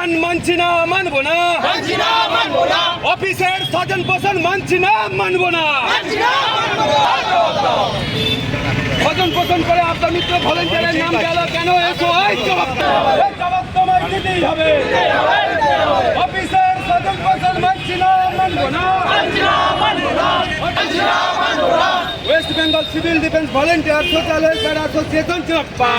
Corruption মানছি না মানবো না। অফিসের স্বজন পোষণ মানছি না মানবো না। মানছি না মানবো না। স্বজন পোষণ করে আপনার মিত্র ভলেন্টিয়ারের নাম গেল কেন? এসো এই জবাব জবাব তোমায় দিতেই হবে। অফিসের স্বজন পোষণ মানছি না মানবো না। West Bengal civil defence volunteer social welfare association চিরাপ্পা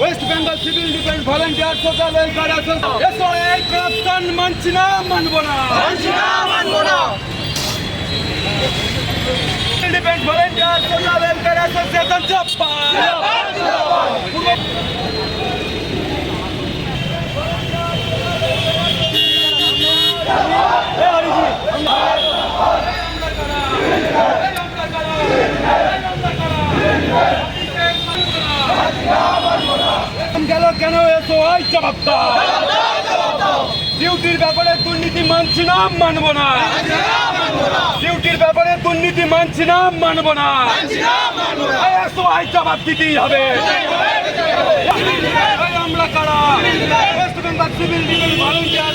West Bengal civil defence volunteer social welfare association এই করাপশন মানছি না মানব না মানছি না মানব না civil defence volunteer social welfare association চিরাপ্পা কেন এসো? এই জবাব ডিউটির ব্যাপারে দুর্নীতি মানছি না, মানবো না। ডিউটির ব্যাপারে দুর্নীতি মানছি না, মানবো না। এসো এই জবাব দিতেই হবে। আমরা কারা? West Bengal civil defence volunteer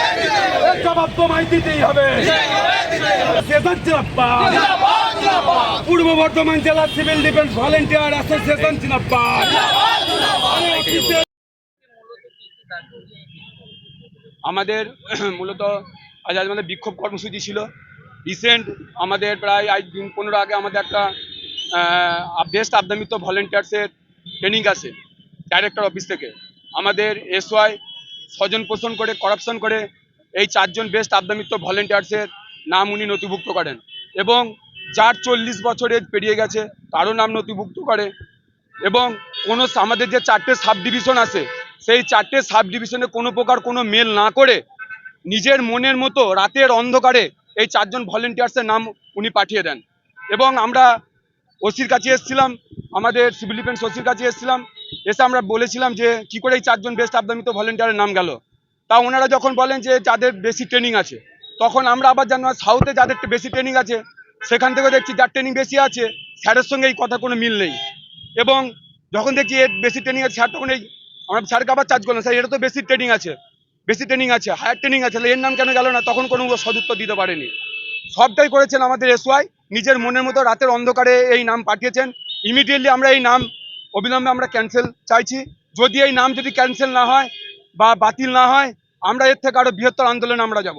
জবাব তোমায় দিতেই হবে। পূর্ব বর্ধমান জেলা সিভিল ডিফেন্স ভলেন্টিয়ার অ্যাসোসিয়েশন চিনাপ্পা আমাদের মূলত আজ আজ আমাদের বিক্ষোভ কর্মসূচি ছিল। রিসেন্ট আমাদের প্রায় আজ দিন পনেরো আগে আমাদের একটা বেস্ট আবদামিত ভলেন্টিয়ার্সের ট্রেনিং আছে ডাইরেক্টর অফিস থেকে। আমাদের এসওয়াই স্বজন পোষণ করে করাপশন করে এই চারজন বেস্ট আবদামিত ভলেন্টিয়ার্সের নাম উনি নথিভুক্ত করেন। এবং যার চল্লিশ বছরের পেরিয়ে গেছে, তারও নাম নথিভুক্ত করে। এবং কোনো আমাদের যে চারটে সাব ডিভিশন আছে, সেই চারটে সাব ডিভিশনে কোনো প্রকার কোনো মেল না করে নিজের মনের মতো রাতের অন্ধকারে এই চারজন ভলেন্টিয়ার্সের নাম উনি পাঠিয়ে দেন। এবং আমরা ওসির কাছে এসেছিলাম, আমাদের সিভিল ডিফেন্স ওসির কাছে এসেছিলাম, এসে আমরা বলেছিলাম যে, কি করে এই চারজন বেস্ট আবদামিত ভলেন্টিয়ারের নাম গেল? তা ওনারা যখন বলেন যে যাদের বেশি ট্রেনিং আছে, তখন আমরা আবার জানলাম সাউথে যাদের বেশি ট্রেনিং আছে, সেখান থেকে দেখছি যার ট্রেনিং বেশি আছে স্যারের সঙ্গে এই কথা কোনো মিল নেই। এবং যখন দেখছি এর বেশি ট্রেনিং আছে স্যার তখন এই, আমরা স্যারকে আবার চার্জ করলাম, স্যার এটা তো বেশি ট্রেনিং আছে, বেশি ট্রেনিং আছে হায়ার ট্রেনিং আছে, তাহলে এর নাম কেন গেল না? তখন কোনো সদুত্তর দিতে পারেনি। সবটাই করেছেন আমাদের এসওয়াই নিজের মনের মতো রাতের অন্ধকারে এই নাম পাঠিয়েছেন। ইমিডিয়েটলি আমরা এই নাম অবিলম্বে আমরা ক্যান্সেল চাইছি। যদি এই নাম যদি ক্যান্সেল না হয় বা বাতিল না হয় আমরা এর থেকে আরও বৃহত্তর আন্দোলনে আমরা যাব।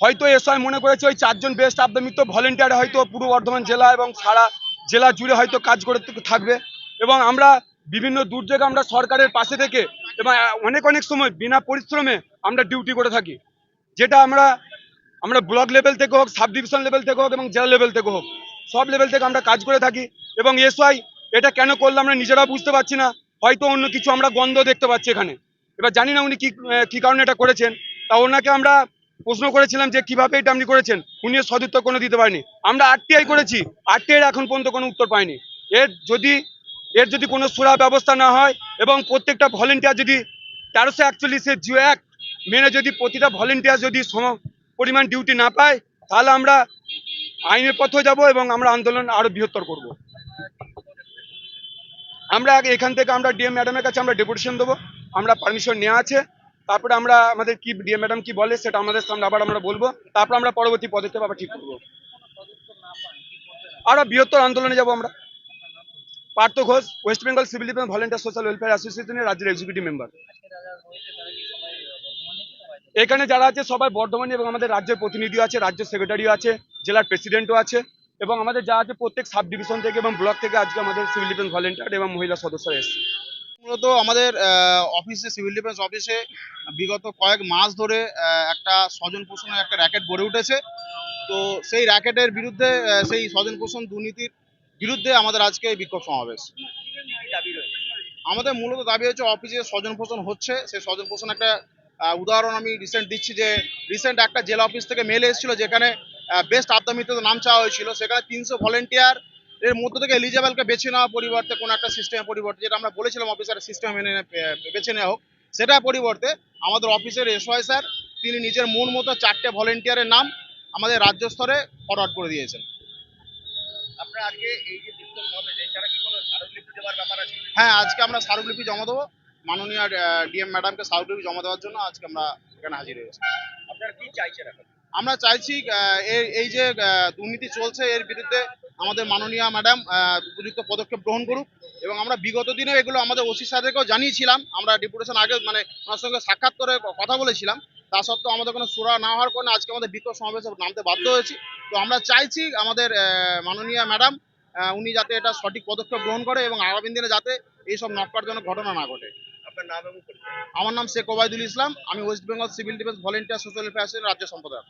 হয়তো এসআই মনে করেছে ওই চারজন বেস্ট মিত্র ভলেন্টিয়ার হয়তো পূর্ব বর্ধমান জেলা এবং সারা জেলা জুড়ে হয়তো কাজ করে থাকবে। এবং আমরা বিভিন্ন দুর্যোগে আমরা সরকারের পাশে থেকে এবং অনেক অনেক সময় বিনা পরিশ্রমে আমরা ডিউটি করে থাকি। যেটা আমরা আমরা ব্লক লেভেল থেকে হোক সাব ডিভিশন লেভেল থেকে হোক এবং জেলা লেভেল থেকে হোক। সব লেভেল থেকে আমরা কাজ করে থাকি এবং এসআই এটা কেন করলে আমরা নিজেরা বুঝতে পারছি না, হয়তো অন্য কিছু আমরা গন্ধ দেখতে পাচ্ছি এখানে। এবার জানি না উনি কি কি কারণে এটা করেছেন, তা ওনাকে আমরা প্রশ্ন করেছিলাম যে কীভাবে এটা আপনি করেছেন, উনি সদুত্তর কোনো দিতে পারেনি। আমরা আরটিআই করেছি আরটিআই এখন পর্যন্ত কোনো উত্তর পাইনি এর যদি এর যদি কোনো সুরা ব্যবস্থা না হয় এবং প্রত্যেকটা ভলেন্টিয়ার যদি তেরোশো একচল্লিশের জিও অ্যাক্ট মেনে যদি প্রতিটা ভলেন্টিয়ার যদি সম পরিমাণ ডিউটি না পায়, তাহলে আমরা আইনের পথে যাব এবং আমরা আন্দোলন আরও বৃহত্তর করব। আমরা এখান থেকে আমরা ডিএম ম্যাডামের কাছে আমরা ডেপুটেশন দেবো, আমরা পারমিশন নেওয়া আছে, তারপরে আমরা আমাদের কি ডিএম ম্যাডাম কি বলে সেটা আমাদের সামনে আবার আমরা বলব, তারপর আমরা পরবর্তী পদক্ষেপ আবার ঠিক করব। আরও বৃহত্তর আন্দোলনে যাব আমরা। Partha Ghosh West Bengal civil defence volunteer social welfare অ্যাসোসিয়েশনের রাজ্যের এক্সিকিউটিভ মেম্বার এখানে যারা আছে সবাই বর্ধমানে এবং আমাদের রাজ্যের প্রতিনিধি আছে রাজ্য সেক্রেটারিও আছে, জেলার প্রেসিডেন্টও আছে এবং আমাদের যা আছে প্রত্যেক সাব ডিভিশন থেকে এবং ব্লক থেকে আজকে আমাদের সিভিল ডিফেন্স ভলেন্টিয়ার এবং মহিলা সদস্যরা এসেছে। মূলত আমাদের অফিসে সিভিল ডিফেন্স অফিসে বিগত কয়েক মাস ধরে একটা স্বজন পোষণের একটা র্যাকেট গড়ে উঠেছে। তো সেই র্যাকেটের বিরুদ্ধে সেই স্বজন পোষণ দুর্নীতির বিরুদ্ধে আমাদের আজকে বিক্ষোভ সমাবেশ। আমাদের মূলত দাবি হচ্ছে অফিসে স্বজন পোষণ হচ্ছে, সেই স্বজন পোষণ একটা উদাহরণ আমি রিসেন্ট দিচ্ছি যে রিসেন্ট একটা জেলা অফিস থেকে মেল এসেছিল যেখানে বেস্ট আবদামিত্রদের নাম চাওয়া হয়েছিল। সেখানে তিনশো ভলেন্টিয়ার এর মধ্য থেকে এলিজেবলকে বেছে নেওয়া পরিবর্তে কোনো একটা সিস্টেমের পরিবর্তে যেটা আমরা বলেছিলাম অফিসারের সিস্টেম মেনে বেছে নেওয়া হোক সেটা পরিবর্তে আমাদের অফিসের এসওয়াই স্যার তিনি নিজের মন মতো চারটে ভলেন্টিয়ারের নাম আমাদের রাজ্য স্তরে ফরওয়ার্ড করে দিয়েছেন। হ্যাঁ আজকে আমরা স্মারকলিপি জমা দেবো। মাননীয় ডিএম ম্যাডামকে স্মারকলিপি জমা দেওয়ার জন্য আজকে আমরা এখানে হাজির হয়েছি। আপনারা কি চাইছেন এখন? আমরা চাইছি এই যে দুর্নীতি চলছে এর বিরুদ্ধে আমাদের মাননীয় ম্যাডাম উপযুক্ত পদক্ষেপ গ্রহণ করুক এবং আমরা বিগত দিনে এগুলো আমাদের ওসি স্যারদেরকেও জানিয়েছিলাম। আমরা ডেপুটেশন আগে মানে ওনার সঙ্গে সাক্ষাৎ করে কথা বলেছিলাম। তা সত্ত্বেও আমাদের কোনো সুরা না হওয়ার কারণে আজকে আমাদের বিক্ষোভ সমাবেশে নামতে বাধ্য হয়েছি। তো আমরা চাইছি আমাদের মাননীয় ম্যাডাম উনি যাতে এটা সঠিক পদক্ষেপ গ্রহণ করে এবং আগামী দিনে যাতে এইসব নক্কারজনক ঘটনা না ঘটে। আমার নাম শেখ ওবায়দুল ইসলাম, আমি West Bengal civil defence volunteer social অ্যাফেয়ার্সের রাজ্য সম্পাদক।